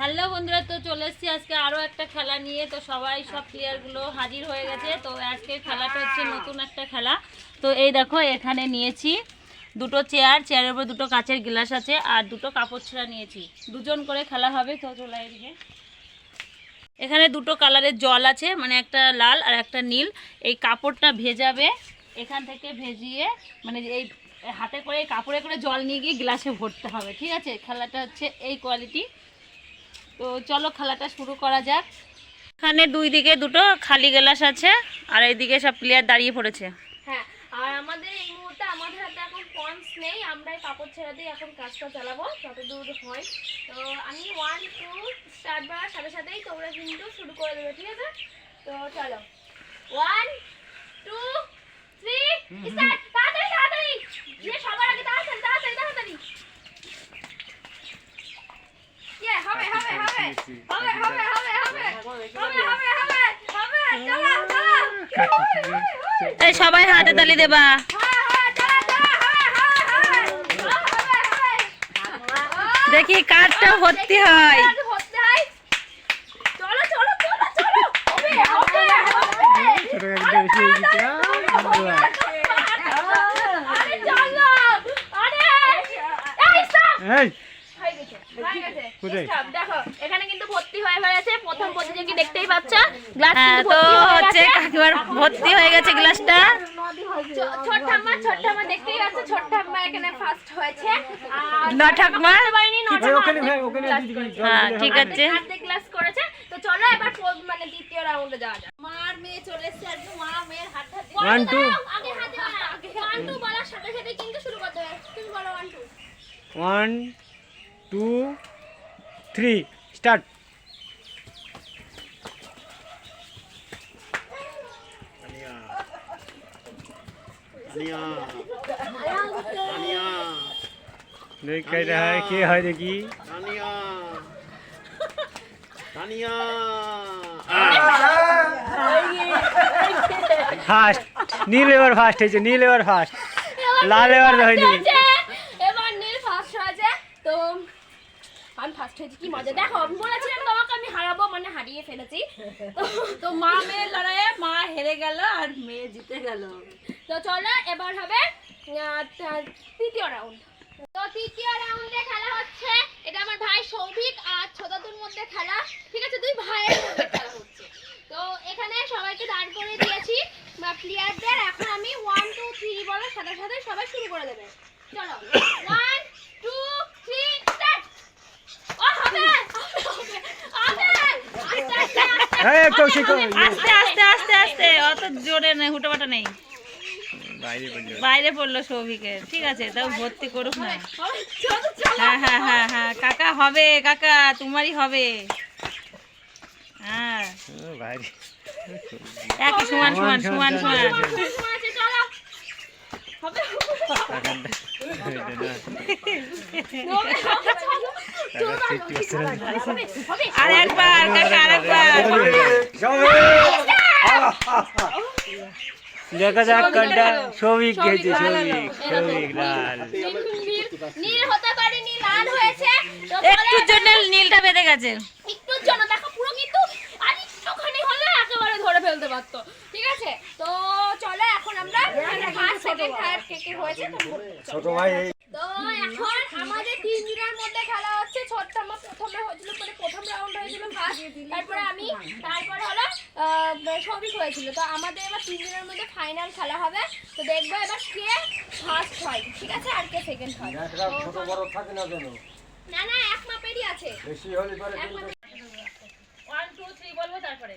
Hello বন্ধুরা, তো চলে এসেছি আজকে আরও একটা খেলা নিয়ে। তো সবাই সব প্লেয়ারগুলো হাজির হয়ে গেছে। তো আজকে খেলাটা হচ্ছে নতুন একটা খেলা। তো এই দেখো, এখানে নিয়েছি দুটো চেয়ার চেয়ারের উপর দুটো কাচের গ্লাস আছে আর দুটো কাপড় ছেঁড়া নিয়েছি। দুজন করে খেলা হবে, তো চলে এদিকে। এখানে দুটো কালারের জল আছে মানে একটা লাল আর একটা নীল। এই কাপড়টা ভেজাবে, এখান থেকে ভেজিয়ে মানে এই হাতে করে, কাপড়ে করে জল নিয়ে গিয়ে গ্লাসে ভরতে হবে। ঠিক আছে? খেলাটা হচ্ছে এই কোয়ালিটি তো চলো খেলাটা শুরু করা যাক। এখানে দুই দিকে দুটো খালি গ্লাস আছে আর এইদিকে সব প্লেয়ার দাঁড়িয়ে পড়েছে। হ্যাঁ আর আমাদের এই মুহূর্তে আমাদের হাতে এখন পন্স নেই আমরা কাপড় ছেড়ে দিয়ে এখন কাজটা চালাবো যতদূর হয়। তো আমি ওয়ান টু স্টার্ট করার সাথে সাথেই তোমরা কিন্তু শুরু করে দেবে ঠিক আছে? তো চলো। ওয়ান টু থ্রি স্টার্ট এই সবাই হাতে তালি দেবা। দেখি কাজটা ভর্তি হয়। দেখো এখানে কিন্তু ভর্তি হয়ে গেছে। প্রথম প্রতিযোগী দেখতেই পাচ্ছ গ্লাস হ্যাঁ তো হচ্ছে কাকিমার ভর্তি হয়ে গেছে গ্লাসটা ছোট ঠাম্মা ছোট ঠাম্মা দেখতেই পাচ্ছ ছোট ঠাম্মা এখানে ফার্স্ট হয়েছে। না হ্যাঁ ঠিক আছে। গ্লাস করেছে। তো চলো এবার মানে দ্বিতীয় রাউন্ডে যাওয়া যাক। মার মেয়ে চলে এসেছে আর মা মেয়ের হাত হাত। One, two. আগে হাতে ওয়ান টু বলার সাথে সাথে কিন্তু শুরু করতে হবে। তুমি বলো one two one two three start देख कह रहा है कि हर की फास्ट नील एवर फास्ट है नील एवर फास्ट लाल एवर धोनी মজা। দেখো বলেছিলাম তোমাকে আমি হারাবো মানে হারিয়ে ফেলেছি। তো- মা মেয়ের লড়াইয়ে মা হেরে গেল আর মেয়ে জিতে গেল। তো চলো, এবার হবে তৃতীয় রাউন্ড তো তৃতীয় রাউন্ডে খেলা হচ্ছে। এটা আমার ভাই সৌভিক আর ছোটাতুর মধ্যে খেলা। ঠিক আছে, দুই ভাইয়ের মধ্যে খেলা হচ্ছে। তো এখানে সবাইকে দাঁড় করে দিয়েছি। বা প্লেয়ারদের এখন আমি ওয়ান টু থ্রি বলার সাথে সাথে সবাই শুরু করে দেবে। চলো ওয়ান টু থ্রি স্টার্ট ও হবে হবে, হবে আস্তে আস্তে আস্তে কৌশিক আস্তে আস্তে আস্তে আস্তে। অত জোরে নেই হুটোপাটা নেই। বাইরে পড়ল। সৌভিকের ঠিক আছে তাও ভর্তি করুক না। হ্যাঁ হ্যাঁ হ্যাঁ হ্যাঁ। কাকা হবে কাকা তোমারই হবে। হ্যাঁ। বাইরে। একই সমান সমান সমান সমান দেখা যাক কোনটা সৌভিক গেছে সৌভিক সৌভিক লাল নীল, নীল, নীল হতে পারেনি লাল হয়েছে তো একটুর জন্য নীলটা বেঁধে গেছে একটুর জন্য দেখো পুরো কিন্তু আর একটুখানি হলে একেবারে ধরে ঠিক আছে? তো চলো এখন আমরা ফার্স্ট সেকেন্ড থার্ড কে কে হয়েছে ছোট ভাই। তো এখন আমাদের তিনজনের মধ্যে খেলা হচ্ছে। ছোট্ট আমার প্রথমে হয়েছিল মানে প্রথম রাউন্ড হয়েছিল ফার্স্ট তারপরে আমি তারপরে হলো সৌভিক হয়েছিল। তো আমাদের এবার তিনজনের মধ্যে ফাইনাল খেলা হবে। তো দেখব এবার কে ফার্স্ট হয়। ঠিক আছে? আর কে সেকেন্ড হয়। ছোট বড় থাকে না কেন? না না এক মাপেরই আছে। বেশি হলে পরে এক মাপের ওয়ান টু থ্রি বলব তারপরে।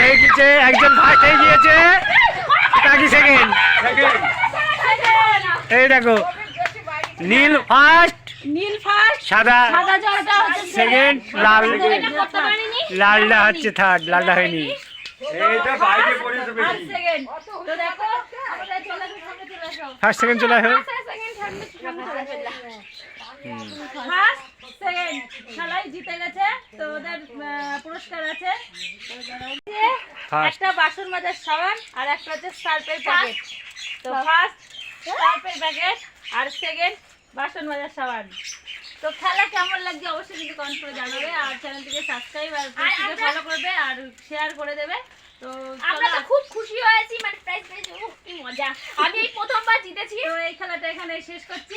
হয়ে গেছে একজন ফার্স্ট হয়ে গিয়েছে। বাকি সেকেন্ড এই দেখো নীল ফার্স্ট সাদা সেকেন্ড লাল লালটা হচ্ছে থার্ড লালটা হয়নি। ফার্স্ট সেকেন্ড চলে আসো। ফার্স্ট সেকেন্ড খেলায় জিতে গেছে তো ওদের আহ, পুরস্কার আছে একটা বাসন মাজার সাবান আর একটা হচ্ছে সার্ফের প্যাকেট তো ফার্স্ট সার্ফের প্যাকেট আর সেকেন্ড বাসন মাজার সাবান। তো খেলা কেমন লাগছে অবশ্যই কিন্তু কমেন্ট করে জানাবে আর চ্যানেলটিকে সাবস্ক্রাইব আর ফলো করবে আর শেয়ার করে দেবে। তো আমরা তো খুব খুশি হয়েছি মানে প্রাইজ পেয়েছি। কি মজা। আমি এই প্রথমবার জিতেছি। তো এই খেলাটা এখানে শেষ করছি।